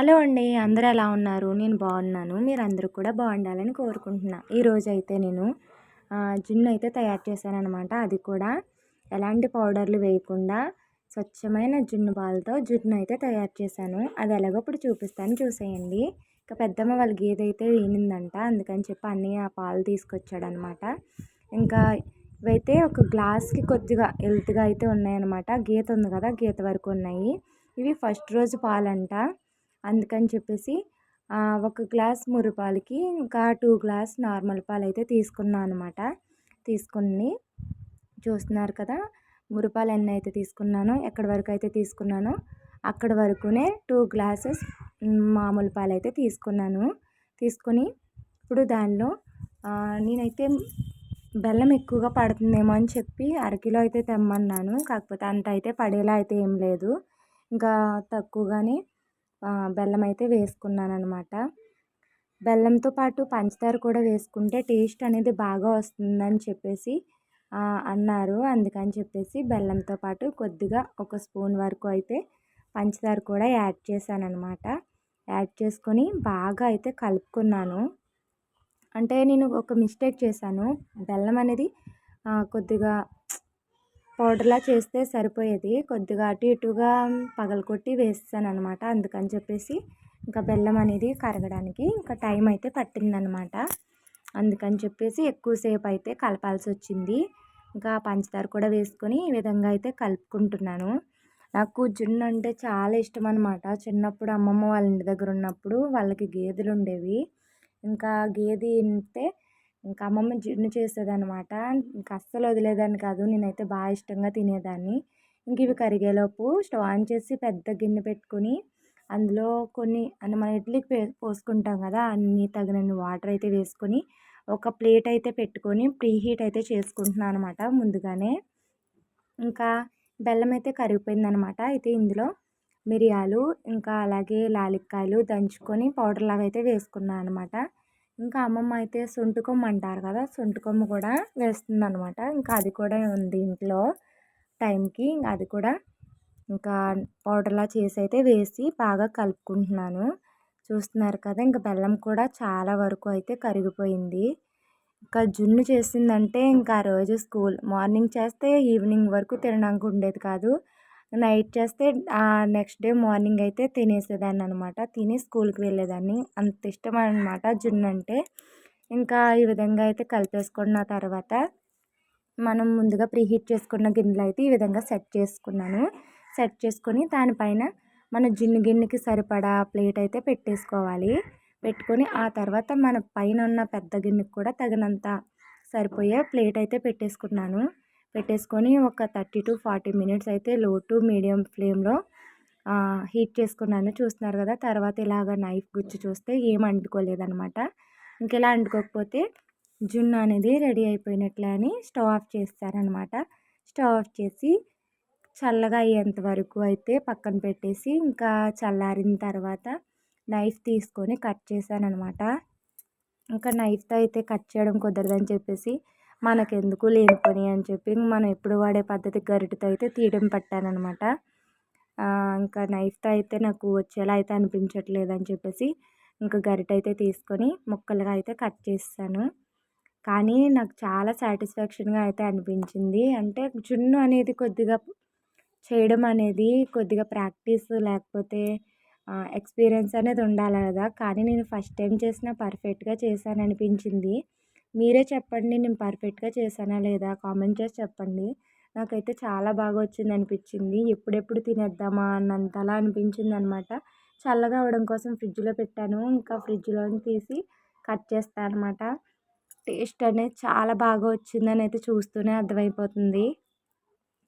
Hello అండి అందరూ ఎలా ఉన్నారు? నేను బాగున్నాను. మీరు అందరూ కూడా బాగుండాలని కోరుకుంటున్నా. ఈరోజు అయితే నేను జున్ను అయితే తయారు చేశానమాట అది కూడా ఎలాంటి పౌడర్లు వేయకుండా స్వచ్ఛమైన జున్ను పాలతో జున్ను అయితే తయారు చేశాను. అది ఎలాగో ఇప్పుడు చూపిస్తాను. చూసేయండి. ఇంకా పెద్దమ్మ వాళ్ళ గేదె అయితే వేనిందంట అందుకని చెప్పి అన్నీ ఆ పాలు తీసుకొచ్చాడనమాట ఇంకా ఇవైతే ఒక గ్లాస్కి కొద్దిగా హెల్త్గా అయితే ఉన్నాయన్నమాట. గీత ఉంది కదా గీత వరకు ఉన్నాయి. ఇవి ఫస్ట్ రోజు పాలంట. అందుకని చెప్పేసి ఒక గ్లాస్ మురుపాలకి ఇంకా టూ గ్లాస్ నార్మల్ పాలు అయితే తీసుకున్నాను అనమాట తీసుకుని చూస్తున్నారు కదా మురుపాలు ఎన్ని అయితే తీసుకున్నానో ఎక్కడి వరకు అయితే తీసుకున్నానో అక్కడ వరకునే టూ గ్లాసెస్ మామూలు పాలు అయితే తీసుకున్నాను. తీసుకొని ఇప్పుడు దానిలో నేనైతే బెల్లం ఎక్కువగా పడుతుందేమో అని చెప్పి అరకిలో అయితే తెమ్మన్నాను. కాకపోతే అంత అయితే పడేలా అయితే ఏం లేదు. ఇంకా తక్కువగానే బెల్లం అయితే వేసుకున్నాను అనమాట బెల్లంతో పాటు పంచదార కూడా వేసుకుంటే టేస్ట్ అనేది బాగా వస్తుందని చెప్పేసి అన్నారు. అందుకని చెప్పేసి బెల్లంతో పాటు కొద్దిగా ఒక స్పూన్ వరకు అయితే పంచదార కూడా యాడ్ చేశాను అనమాట యాడ్ చేసుకొని బాగా అయితే కలుపుకున్నాను. అంటే నేను ఒక మిస్టేక్ చేశాను. బెల్లం అనేది కొద్దిగా పౌడర్లా చేస్తే సరిపోయేది. కొద్దిగా అటు ఇటుగా పగలకొట్టి వేస్తాను అనమాట అందుకని చెప్పేసి ఇంకా బెల్లం అనేది కరగడానికి ఇంకా టైం అయితే పట్టిందనమాట అందుకని చెప్పేసి ఎక్కువసేపు అయితే కలపాల్సి వచ్చింది. ఇంకా పంచదార కూడా వేసుకొని ఈ విధంగా అయితే కలుపుకుంటున్నాను. నాకు జున్ను అంటే చాలా ఇష్టం అనమాట చిన్నప్పుడు అమ్మమ్మ వాళ్ళ ఇంటి దగ్గర ఉన్నప్పుడు వాళ్ళకి గేదెలు ఉండేవి ఇంకా గేదె ఇంటే ఇంకా అమ్మమ్మ జిన్ను చేసేదనమాట ఇంకా అస్సలు వదిలేదాన్ని కాదు. నేనైతే బాగా ఇష్టంగా తినేదాన్ని. ఇంక ఇవి కరిగేలోపు స్టవ్ ఆన్ చేసి పెద్ద గిన్నె పెట్టుకొని అందులో కొన్ని అంటే మన ఇడ్లీకి పోసుకుంటాం కదా అన్ని తగినన్ని వాటర్ అయితే వేసుకొని ఒక ప్లేట్ అయితే పెట్టుకొని ప్రీ హీట్ అయితే చేసుకుంటున్నాను అనమాట ముందుగానే. ఇంకా బెల్లం అయితే కరిగిపోయింది అనమాట అయితే ఇందులో మిరియాలు ఇంకా అలాగే లాలిక్కాయలు దంచుకొని పౌడర్ లాగా అయితే వేసుకున్నాను అనమాట ఇంకా అమ్మమ్మ అయితే సొంటుకొమ్మ అంటారు కదా సొంటుకొమ్మ కూడా వేస్తుంది అనమాట ఇంకా అది కూడా ఉంది ఇంట్లో టైంకి. ఇంకా అది కూడా ఇంకా పౌడర్లా చేసి అయితే వేసి బాగా కలుపుకుంటున్నాను. చూస్తున్నారు కదా ఇంకా బెల్లం కూడా చాలా వరకు అయితే కరిగిపోయింది. ఇంకా జున్ను చేసిందంటే ఇంకా ఆ రోజు స్కూల్ మార్నింగ్ చేస్తే ఈవినింగ్ వరకు తినడానికి ఉండేది కాదు. నైట్ చేస్తే నెక్స్ట్ డే మార్నింగ్ అయితే తినేసేదాన్ని అనమాట తిని స్కూల్కి వెళ్ళేదాన్ని. అంత ఇష్టం అనమాట జున్ను అంటే. ఇంకా ఈ విధంగా అయితే కలిపేసుకున్న తర్వాత మనం ముందుగా ప్రీహీట్ చేసుకున్న గిన్నెలు అయితే ఈ విధంగా సెట్ చేసుకున్నాను. సెట్ చేసుకొని దానిపైన మన జున్ను గిన్నెకి సరిపడా ప్లేట్ అయితే పెట్టేసుకోవాలి. పెట్టుకొని ఆ తర్వాత మన పైన ఉన్న పెద్ద గిన్నెకి కూడా తగినంత సరిపోయే ప్లేట్ అయితే పెట్టేసుకున్నాను. పెట్టేసుకొని ఒక థర్టీ టు ఫార్టీ మినిట్స్ అయితే లో టు మీడియం ఫ్లేమ్లో హీట్ చేసుకున్నాను. చూస్తున్నారు కదా తర్వాత ఇలాగ నైఫ్ గుచ్చి చూస్తే ఏం అంటుకోలేదనమాట ఇంకెలా అంటుకోకపోతే జున్ను అనేది రెడీ అయిపోయినట్లే అని స్టవ్ ఆఫ్ చేస్తారనమాట స్టవ్ ఆఫ్ చేసి చల్లగా అయ్యేంత వరకు అయితే పక్కన పెట్టేసి ఇంకా చల్లారిన తర్వాత నైఫ్ తీసుకొని కట్ చేశాను అనమాట ఇంకా నైఫ్తో అయితే కట్ చేయడం కుదరదని చెప్పేసి మనకెందుకు లేని పని అని చెప్పి మనం ఎప్పుడు వాడే పద్ధతి గరిటతో అయితే తీయడం పట్టానమాట ఇంకా నైఫ్తో అయితే నాకు వచ్చేలా అయితే అనిపించట్లేదు అని చెప్పేసి ఇంకా గరిట అయితే తీసుకొని ముక్కలుగా అయితే కట్ చేస్తాను. కానీ నాకు చాలా సాటిస్ఫాక్షన్గా అయితే అనిపించింది. అంటే జున్ను అనేది కొద్దిగా చేయడం అనేది కొద్దిగా ప్రాక్టీస్ లేకపోతే ఎక్స్పీరియన్స్ అనేది ఉండాలి కదా. కానీ నేను ఫస్ట్ టైం చేసిన పర్ఫెక్ట్గా చేశాను అనిపించింది మీరే చెప్పండి. నేను పర్ఫెక్ట్గా చేశానా లేదా? కామెంట్ చేసి చెప్పండి. నాకైతే చాలా బాగా వచ్చింది అనిపించింది ఎప్పుడెప్పుడు తినేద్దామా అన్నంతలా అనిపించింది అనమాట చల్లగా అవ్వడం కోసం ఫ్రిడ్జ్లో పెట్టాను. ఇంకా ఫ్రిడ్జ్లో తీసి కట్ చేస్తాను అనమాట టేస్ట్ అనేది చాలా బాగా వచ్చిందని అయితే చూస్తూనే అర్థమైపోతుంది.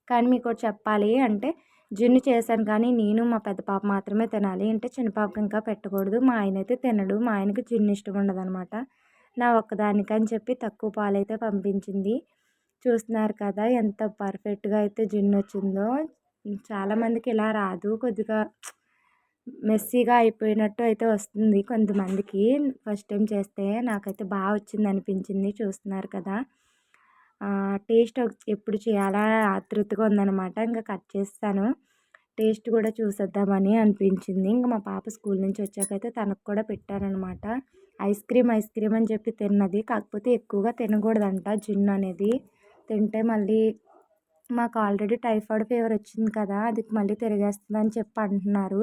కానీ మీకు చెప్పాలి అంటే జున్ను చేశాను కానీ నేను మా పెద్ద పాప మాత్రమే తినాలి. అంటే చిన్న పాపకి ఇంకా పెట్టకూడదు. మా ఆయన అయితే తినడు. మా ఆయనకి జున్ను ఇష్టం ఉండదు అనమాట నా ఒక్కదానికని చెప్పి తక్కువ పాలైతే పంపించింది. చూస్తున్నారు కదా ఎంత పర్ఫెక్ట్గా అయితే జున్ను వచ్చిందో. చాలామందికి ఇలా రాదు. కొద్దిగా మెస్సీగా అయిపోయినట్టు అయితే వస్తుంది కొంతమందికి. ఫస్ట్ టైం చేస్తే నాకైతే బాగా వచ్చింది అనిపించింది. చూస్తున్నారు కదా. టేస్ట్ ఎప్పుడు చేయాలా? ఆతృతగా ఉందన్నమాట. ఇంకా కట్ చేస్తాను. టేస్ట్ కూడా చూసేద్దామని అనిపించింది. ఇంకా మా పాప స్కూల్ నుంచి వచ్చాకైతే తనకు కూడా పెట్టారనమాట ఐస్ క్రీమ్ ఐస్ క్రీమ్ అని చెప్పి తిన్నది. కాకపోతే ఎక్కువగా తినకూడదంట జిన్ను అనేది. తింటే మళ్ళీ మాకు ఆల్రెడీ టైఫాయిడ్ ఫీవర్ వచ్చింది కదా అది మళ్ళీ తిరిగేస్తుంది అని చెప్పి అంటున్నారు.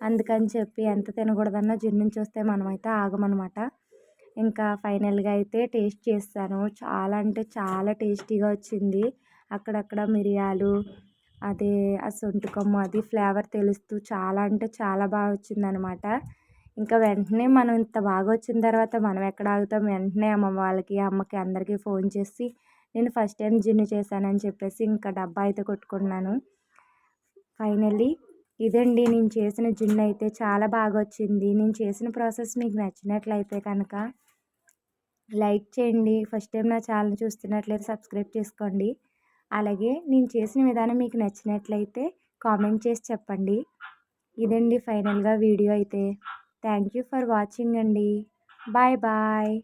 అందుకని చెప్పి ఎంత తినకూడదన్నా జిన్ను నుంచి వస్తే మనమైతే ఆగమనమాట ఇంకా ఫైనల్గా అయితే టేస్ట్ చేస్తాను. చాలా అంటే చాలా టేస్టీగా వచ్చింది. అక్కడక్కడ మిరియాలు అదే ఆ సొంటి కొమ్మ అది ఫ్లేవర్ తెలుస్తూ చాలా అంటే చాలా బాగా వచ్చిందనమాట. ఇంకా వెంటనే మనం ఇంత బాగా వచ్చిన తర్వాత మనం ఎక్కడ ఆగుతాం? వెంటనే అమ్మ వాళ్ళకి అమ్మకి అందరికీ ఫోన్ చేసి నేను ఫస్ట్ టైం జిన్ను చేశానని చెప్పేసి ఇంకా డబ్బా అయితే కొట్టుకున్నాను ఫైనల్లీ ఇదండి నేను చేసిన జిన్ను అయితే చాలా బాగా వచ్చింది. నేను చేసిన ప్రాసెస్ మీకు నచ్చినట్లయితే కనుక లైక్ చేయండి. ఫస్ట్ టైం నా ఛానల్ చూస్తున్నట్లయితే సబ్స్క్రైబ్ చేసుకోండి. అలాగే నేను చేసిన విధానం మీకు నచ్చినట్లయితే కామెంట్ చేసి చెప్పండి. ఇదండి ఫైనల్గా వీడియో అయితే. థ్యాంక్ యూ ఫర్ వాచింగ్ అండి. Bye bye.